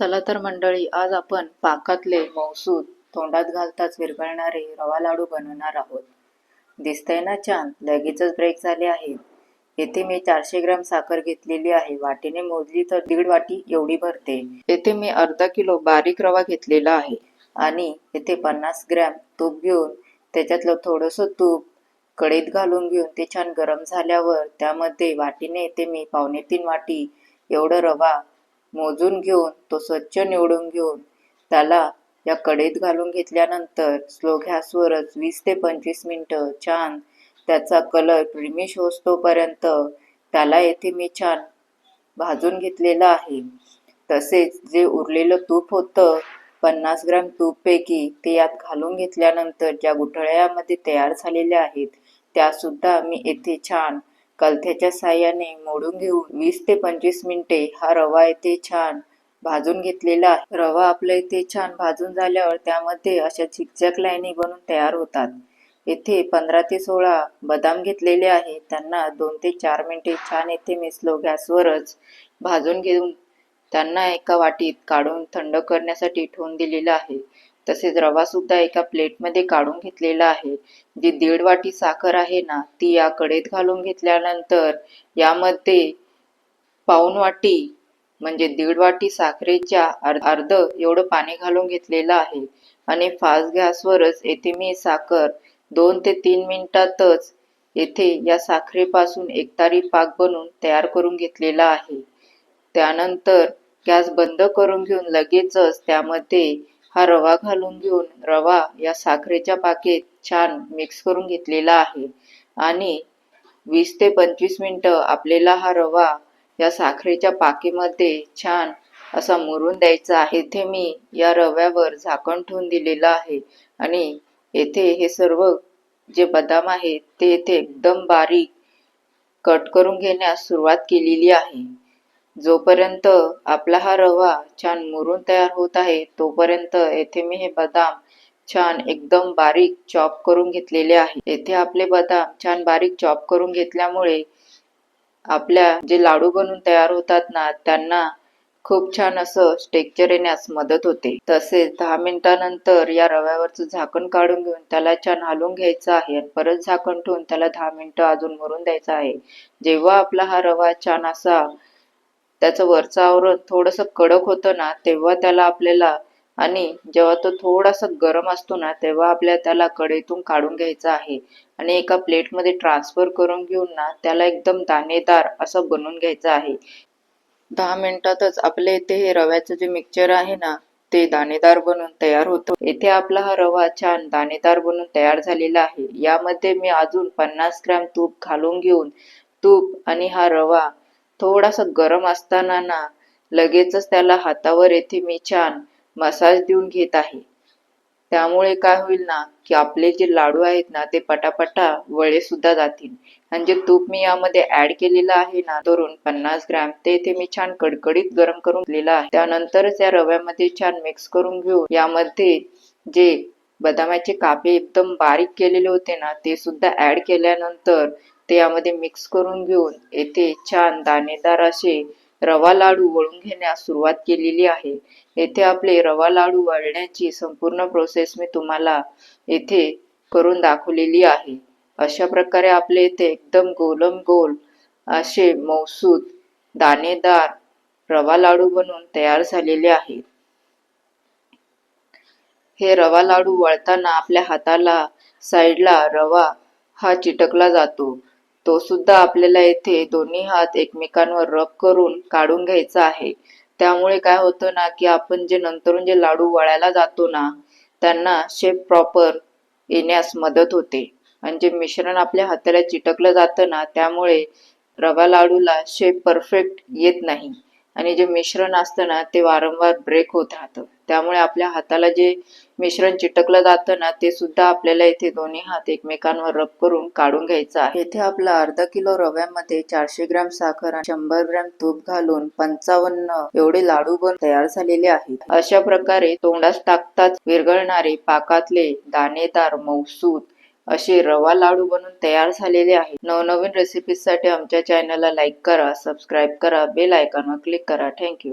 चला तर मंडळी आज आपण पाकातले मौसूद तोंडात घालताच विरघळणारे रवा लाडू बनवणार आहोत. दिसतंय ना छान? लगेचच ब्रेक झाले आहेत. येथे मी चारशे ग्राम साखर घेतलेली आहे. वाटीने मोजली तर दीड वाटी एवढी भरते. येथे मी अर्धा किलो बारीक रवा घेतलेला आहे. आणि येथे पन्नास ग्रॅम तूप घेऊन त्याच्यातलं थोडंसं तूप कढईत घालून घेऊन ते छान गरम झाल्यावर त्यामध्ये वाटीने येथे मी पावणे तीन वाटी एवढं रवा मोजून घेऊन तो स्वच्छ निवडून घेऊन त्याला या कडेत घालून घेतल्यानंतर स्लो गॅसवरच वीस ते पंचवीस मिनटं छान त्याचा कलर क्रिमिश होतोपर्यंत त्याला येथे मी छान भाजून घेतलेलं आहे. तसेच जे उरलेलं तूप होतं पन्नास ग्राम तूपपैकी ते यात घालून घेतल्यानंतर ज्या गुठळ्यामध्ये तयार झालेल्या आहेत त्यासुद्धा मी येथे छान कलथ्याच्या साह्याने मोडून घेऊन वीस ते पंचवीस मिनिटे हा रवा येथे छान भाजून घेतलेला आहे. रवा आपल्या इथे छान भाजून झाल्यावर त्यामध्ये अशा झिकझॅक लाईनी बनून तयार होतात. येथे पंधरा ते सोळा बदाम घेतलेले आहे. त्यांना दोन ते चार मिनिटे छान येथे मिसलो गॅसवरच भाजून घेऊन त्यांना एका वाटीत काढून थंड करण्यासाठी ठेवून दिलेलं आहे. तसेच रवा सुद्धा एका प्लेटमध्ये काढून घेतलेला आहे. जी दीड वाटी साखर आहे ना ती या कडेत घालून घेतल्यानंतर यामध्ये पाऊन वाटी म्हणजे दीड वाटी साखरेच्या अर्ध अर्ध एवढं पाणी घालून घेतलेलं आहे. आणि फास्ट गॅसवरच येथे मी साखर दोन ते तीन मिनिटातच येथे या साखरेपासून एकतारी पाक बनवून तयार करून घेतलेला आहे. त्यानंतर गॅस बंद करून घेऊन लगेचच त्यामध्ये हा रवा घालून घेऊन रवा या साखरेच्या पाकेत छान मिक्स करून घेतलेला आहे. आणि वीस ते पंचवीस मिनटं आपल्याला हा रवा या साखरेच्या पाकेमध्ये छान असा मुरून द्यायचा आहे. इथे मी या रव्यावर झाकण ठेवून दिलेलं आहे. आणि येथे हे सर्व जे बदाम आहेत ते येथे एकदम बारीक कट करून घेण्यास सुरुवात केलेली आहे. जोपर्यंत आपला हा रवा छान मुरून तयार होत आहे तोपर्यंत येथे मी हे बदाम छान एकदम बारीक चॉप करून घेतलेले आहे. येथे आपले बदाम छान बारीक चॉप करून घेतल्यामुळे आपल्या जे लाडू बनून तयार होतात ना त्यांना खूप छान असं स्टेक्चर येण्यास मदत होते. तसेच दहा मिनिटानंतर या रव्यावरचं झाकण काढून घेऊन त्याला छान हलवून घ्यायचं आहे आणि परत झाकण ठेवून त्याला दहा मिनिटं अजून मरून द्यायचं आहे. जेव्हा आपला हा रवा छान असा त्याचं वरचं आवरण थोडंसं कडक होतं ना तेव्हा त्याला आपल्याला आणि जेव्हा तो थोडासा गरम असतो ना तेव्हा आपल्या त्याला कढईतून काढून घ्यायचा आहे. आणि एका प्लेटमध्ये ट्रान्सफर करून घेऊन ना त्याला एकदम दाणेदार असं बनवून घ्यायचं आहे. दहा मिनिटातच आपल्या इथे हे रव्याचं जे मिक्सचर आहे ना ते दाणेदार बनून तयार होतं. येथे आपला हा रवा छान दाणेदार बनून तयार झालेला आहे. यामध्ये मी अजून पन्नास ग्रॅम तूप घालून घेऊन तूप आणि हा रवा थोडासा गरम असताना ना लगेचच त्याला हातावर येथे मी छान मसाज देऊन घेत आहे. त्यामुळे काय होईल ना की आपले जे लाडू आहेत ना ते पटापटा वळे सुद्धा जातील. आणि जे तूप मी यामध्ये ऍड केलेलं आहे ना धरून पन्नास ग्रॅम ते इथे मी छान कडकडीत गरम करून दिलेलं आहे. त्यानंतरच या रव्यामध्ये छान मिक्स करून घेऊन यामध्ये जे बदामाचे कापे एकदम बारीक केलेले होते ना ते सुद्धा ऍड केल्यानंतर ते यामध्ये मिक्स करून घेऊन येथे छान दाणेदार असे रवा लाडू वळून घेण्यास सुरुवात केलेली आहे. येथे आपले रवा लाडू वळण्याची संपूर्ण प्रोसेस मी तुम्हाला येथे करून दाखवलेली आहे. अशा प्रकारे आपले येथे एकदम गोलम गोल असे मौसूद दाणेदार रवा लाडू बनून तयार झालेले आहेत हे रवा लाडू वळताना आपल्या हाताला साईडला रवा हा चिटकला जातो. तो सुद्धा आपल्याला येथे दोन्ही हात एकमेकांवर रब करून काढून घ्यायचा आहे. त्यामुळे काय होतं ना की आपण जे नंतरून जे लाडू वळायला जातो ना त्यांना शेप प्रॉपर येण्यास मदत होते. आणि जे मिश्रण आपल्या हाताला चिटकलं जातं ना त्यामुळे रवा लाडूला शेप परफेक्ट येत नाही. आणि जे मिश्रण असतं ना ते वारंवार ब्रेक होत राहतं. त्यामुळे आपल्या हाताला जे मिश्रण चिटकलं जातं ना ते सुद्धा आपल्याला इथे दोन्ही हात एकमेकांवर रब करून काढून घ्यायचं आहे. इथे आपला अर्धा किलो रव्यामध्ये चारशे ग्रॅम साखर आणि शंभर ग्रॅम तूप घालून पंचावन्न एवढे लाडू बन तयार झालेले आहेत. अशा प्रकारे तोंडास टाकताच विरघळणारे पाकातले दाणेदार मौसूद असे रवा लाडू बनून तयार झालेले आहेत. नवनवीन रेसिपीजसाठी आमच्या चॅनलला लाईक करा सबस्क्राईब करा बेल आयकॉनवर क्लिक करा. थँक्यू